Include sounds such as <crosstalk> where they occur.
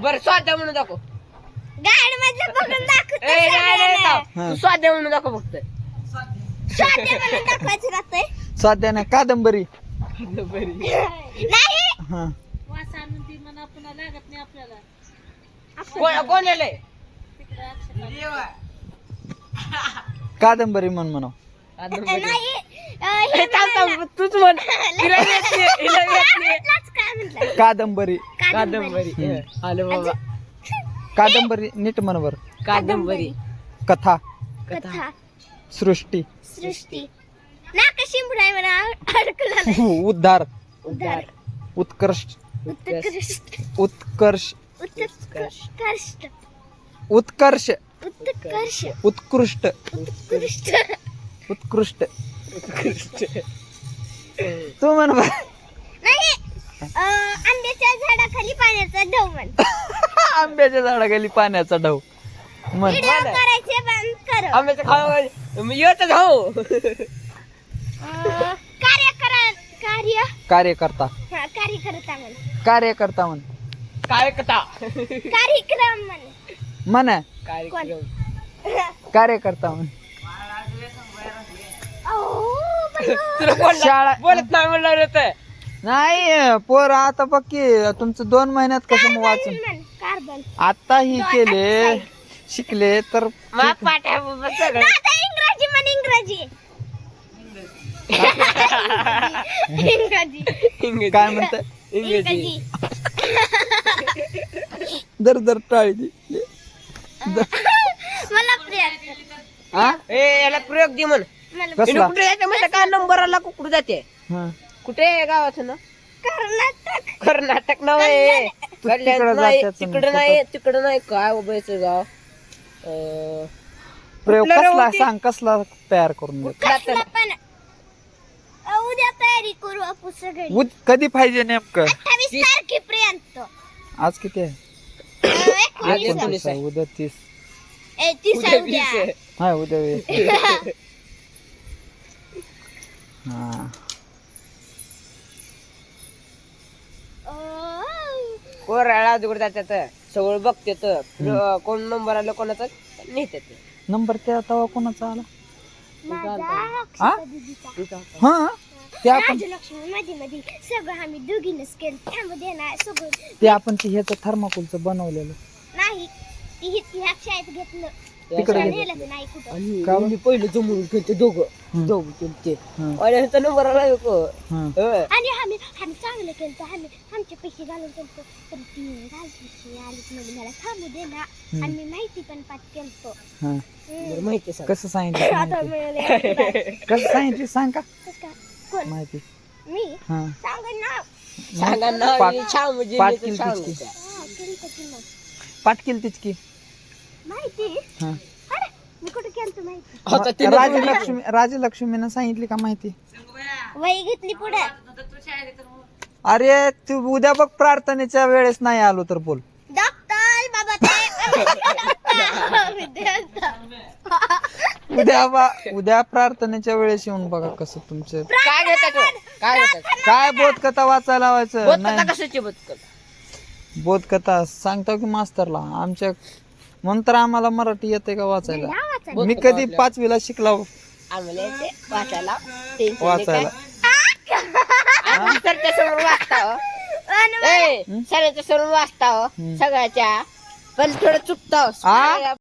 बर स्वाध्याय म्हणून दाखव. गाड मधलं बघून दाखवतो ए नाही नाही सगळ्यांना. दाखव. तू स्वाध्याय म्हणून दाखव फक्त. स्वाध्याय म्हणून दाखवायचं राहतंय स्वाध्याय नाही कादंबरी. नाही? हा. कोण कादंबरी म्हण म्हणा नाही. हे थांब थांब तूच म्हण. हिला येत नाही, हिला येत नाही. म्हटलंच काय म्हटलं कादंबरी. कादंबरी. आलं बाबा. कादंबरी नीट मनवर. कादंबरी. कथा. कथा. सृष्टी. सृष्टी. ना कशी बुडाय मला अडकला उद्धार. उद्धार. उत्कर्ष उत्कृष्ट. उत्कर्ष. उत्कृष्ट. उत्कर्ष. उत्कर्ष उत्कृष्ट. उत्कृष्ट. उत्कृष्ट. तू म्हण. नाही आंब्याच्या झाडाखाली पाण्याचा ढव म्हण. आंब्याच्या झाडाखाली पाण्याचा ढव. म्हण व्हिडिओ करायचे बंद कर. आंब्याचं खाऊ मी येत अं, कार्य करा कार्य. कार्यकर्ता. हा कार्यकर्ता म्हण. कार्यकर्ता म्हण. काय कथा कार्यक्रम म्हण. म्हण. कार्यक्रम. <laughs> कार्यकर्ता म्हण. तुला शाळा बोलत नाही म्हणलं नाही पोर आता बघ की तुमचं दोन महिन्यात कसं मग वाचून? म्हण कार्बन आता ही केले शिकले तर सगळं. आता इंग्रजी म्हण इंग्रजी. इंग्रजी. काय म्हणत? इंग्रजी. इंग्रजी. दर दर टाळी दे. मला प्रिय हा ए याला प्रयोग दे म्हण. कसला? कुठे जाते? म्हणजे काय नंबर आला कुठे जाते? हा. कुठे आहे गावाचं ना कर्नाटक. कर्नाटक नाव आहे. कल्याण. तिकडं नाही तिकडे नाही तिकडे नाही. काय उभायचं गाव? अं, प्रयोग कुठलं कसला? सांग कसला तयार करून दे कसला पण. अ, उद्या तयारी करू आपण सगळे. उद- कधी पाहिजे नेमकं? अठ्ठावीस तारखेपर्यंत. आज किती आहे? अ, एकोणीस एकोणीस एकोणतीस आहे आहे. उद्या तीस. ए, तीस उद्या आहे वीस उद्या. हा उद्या वीस. <laughs> हा. कोराळा अजून जातात सगळं बघते तर कोण नंबर आलं कोणाचा नेतात नंबर त्या तवा कोणाचा आला? हा? हा? ते आपण राजलक्ष्मी मध्ये मध्ये सगळं आम्ही दोघीनच केलं. त्यामध्ये ना सगळं ते आपण ते ह्याचं थर्माकोलचं बनवलेलं. नाही ती हि- ह्या शाळेत घेतलं. तिकडे गेलं. नेलं नाही कुठं. आणि का बरं? मी पहिलं जमून खेळते दोघं. दोघं खेळते हम्म. आणि ह्याचा नंबर आला हा. आणि आम्ही आम्ही चांगलं केलं आम्ही आमचे पैसे घालून केलं तर ती आलीच म्हणजे मला थांबू दे ना. आणि मी माहिती पण पाठ केलं हा. बरं माहिती सांग. कसं सांगितलं? आता माहिती? मिळाले कसं सांगितलं? सांग का? कोण? माहिती. मी? हा सांग ना. सांगा ना छान म्हणजे पाठ केली सांगू तिची. त्या. हा, केलं का तुला? पाठ केली तीच की? माहिती? हा. अरे मी कुठं केलं तर माहिती? आता तिने राजलक्ष्मी राजलक्ष्मीनं सांगितली का माहिती? वही घेतली पुढे. अरे तू उद्या बघ प्रार्थनेच्या वेळेस नाही आलो तर बोल. डॉक्टर बाबा ते उद्या बा उद्या प्रार्थनेच्या वेळेस येऊन बघा कसं तुमचं काय घेतात हो? काय घेतात काय बोधकथा वाचायला लावायचं? नाही. कशाची बोधकथा सांगतो की मास्तरला आमच्या म्हणून तर आम्हाला मराठी येते का वाचायला मी कधी पाचवीला शिकला आम्हाला येते वाचायला टेन्शन नाही वाचायला काय. आम्ही सरच्या समोर वाचता हो. सरांच्या समोर हो हम्म. सगळ्याच्या पण थोडं चुकता हो. आ?